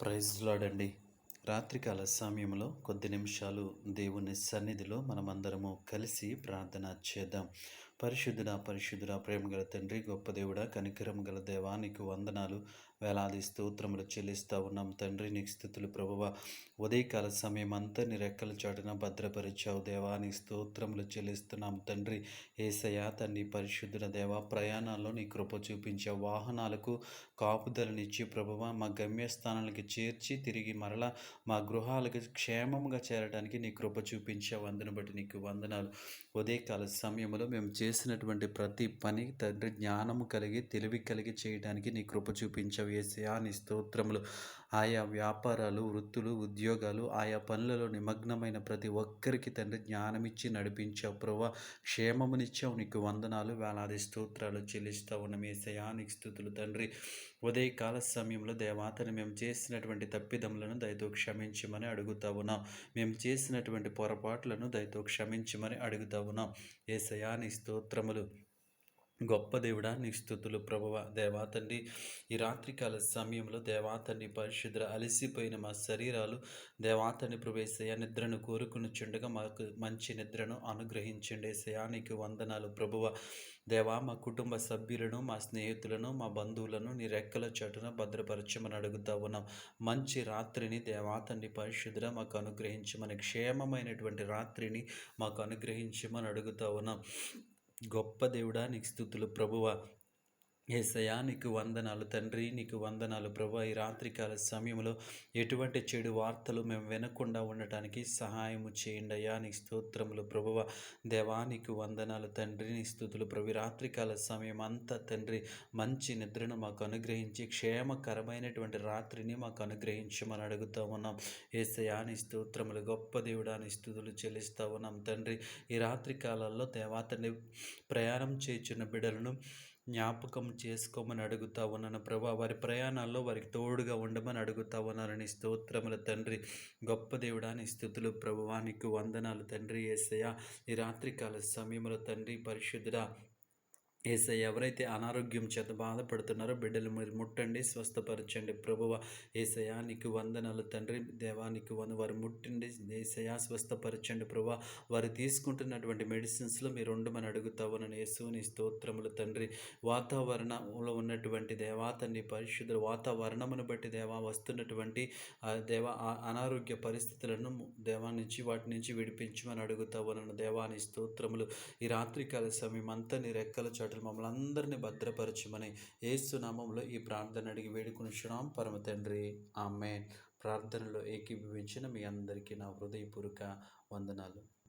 Praise లాడండి. రాత్రికాల సమయంలో కొద్ది నిమిషాలు దేవుని సన్నిధిలో మనమందరము కలిసి ప్రార్థన చేద్దాం. పరిశుద్ధుడ పరిశుద్ధుడ ప్రేమ గల తండ్రి గొప్ప దేవుడ కనికరం గల దేవా నీకు వందనాలు వేలాది స్తోత్రములు చెల్లిస్తూ ఉన్నాం. తండ్రి నీకు స్థుతులు ప్రభువ. ఉదయకాల సమయం అంతా నీ రెక్కల చాటున భద్రపరిచావు దేవా నీ స్తోత్రములు చెల్లిస్తున్నాం. తండ్రి ఏసయా తండ్రి పరిశుద్ధుల దేవా ప్రయాణాల్లో నీ కృప చూపించే వాహనాలకు కాపుదలనిచ్చి ప్రభువ మా గమ్యస్థానాలకి చేర్చి తిరిగి మరలా మా గృహాలకు క్షేమంగా చేరడానికి నీ కృప చూపించే వందన బట్టి నీకు వందనాలు. ఉదయకాల సమయంలో మేము చే చేసినటువంటి ప్రతి పని తండ్రి జ్ఞానము కలిగి తెలివి కలిగి చేయడానికి నీ కృప చూపించావు. ఏసయా నీ స్తోత్రములు. ఆయా వ్యాపారాలు వృత్తులు ఉద్యోగాలు ఆయా పనులలో నిమగ్నమైన ప్రతి ఒక్కరికి తండ్రి జ్ఞానమిచ్చి నడిపించావు ప్రభా క్షేమమునిచ్చావు నీకు వందనాలు వేలాది స్తోత్రాలు చెల్లిస్తా ఉన్న. ఏసయా నీకు స్థుతులు తండ్రి. ఉదయకాల సమయంలో దేవాతను మేము చేసినటువంటి తప్పిదములను దయతో క్షమించమని అడుగుతా ఉన్నాం. మేము చేసినటువంటి పొరపాట్లను దయతో క్షమించమని అడుగుతా ఉన్నాం. ఏసయా నీ స్తోత్రములు. గొప్ప దేవుడా నీ స్థుతులు ప్రభువ దేవాతండి ఈ రాత్రికాల సమయంలో దేవాతండి పరిశుద్ర అలసిపోయిన మా శరీరాలు దేవాతని ప్రవేశయ నిద్రను కోరుకుని చుండగా మాకు మంచి నిద్రను అనుగ్రహించండి శయానికి వందనాలు ప్రభువ. దేవా మా కుటుంబ సభ్యులను మా స్నేహితులను మా బంధువులను నీ రెక్కల చటున భద్రపరచమని అడుగుతా ఉన్నాం. మంచి రాత్రిని దేవాతండి పరిశుద్ర మాకు అనుగ్రహించమని క్షేమమైనటువంటి రాత్రిని మాకు అనుగ్రహించమని అడుగుతా ఉన్నాం. గొప్ప దేవుడా నీకు స్థుతులు ప్రభువ. ఏసయా నీకు వందనాలు తండ్రి నీకు వందనాలు ప్రభా. ఈ రాత్రికాల సమయంలో ఎటువంటి చెడు వార్తలు మేము వినకుండా ఉండటానికి సహాయము చేయండి అయ్యా. నీ స్తోత్రములు ప్రభువ. దేవా నీకు వందనాలు తండ్రి నీ స్థుతులు ప్రభు. రాత్రికాల సమయం అంతా తండ్రి మంచి నిద్రను మాకు అనుగ్రహించి క్షేమకరమైనటువంటి రాత్రిని మాకు అనుగ్రహించమని అడుగుతూ ఉన్నాం. ఏసయా నీ స్తోత్రములు గొప్ప దేవుడా నీ స్థుతులు చెల్లిస్తూ ఉన్నాం తండ్రి. ఈ రాత్రికాలలో కాలాల్లో దేవా తండ్రి ప్రయాణం చేయుచున్న బిడ్డలను జ్ఞాపకం చేసుకోమని అడుగుతా ఉన్నాను. ప్రభా వారి ప్రయాణాల్లో వారికి తోడుగా ఉండమని అడుగుతా ఉన్నానని స్తోత్రముల తండ్రి గొప్ప దేవుడాని స్థుతులు ప్రభువానికి వందనాలు తండ్రి ఏసయ ఈ రాత్రికాల సమయంలో తండ్రి పరిశుద్ధుడా ఏసై ఎవరైతే అనారోగ్యం చేత బాధపడుతున్నారో బిడ్డలు మీరు ముట్టండి స్వస్థపరచండి. ప్రభువ ఏసయా నీకు వందనాలు తండ్రి. దేవానికి వంద వారు ముట్టండి. ఏసయా స్వస్థపరచండి ప్రభా వారు తీసుకుంటున్నటువంటి మెడిసిన్స్లో మీరు ఉండమని అడుగుతావునని యేసుని స్తోత్రములు తండ్రి. వాతావరణంలో ఉన్నటువంటి దేవా తండ్రి పరిశుద్ధ వాతావరణమును బట్టి దేవా వస్తున్నటువంటి దేవ అనారోగ్య పరిస్థితులను దేవా నుంచి వాటి నుంచి విడిపించమని అడుగుతావనను దేవాని స్తోత్రములు. ఈ రాత్రికాల సమయం అంతా నీ రెక్కల చోట మమ్మల్ని అందరినీ భద్రపరచమని ఏసునామంలో ఈ ప్రార్థన అడిగి వేడుకునిచున్నాం. పరమ తండ్రి ఆమె ప్రార్థనలో ఏకీభవించిన మీ అందరికీ నా హృదయపూర్వక వందనాలు.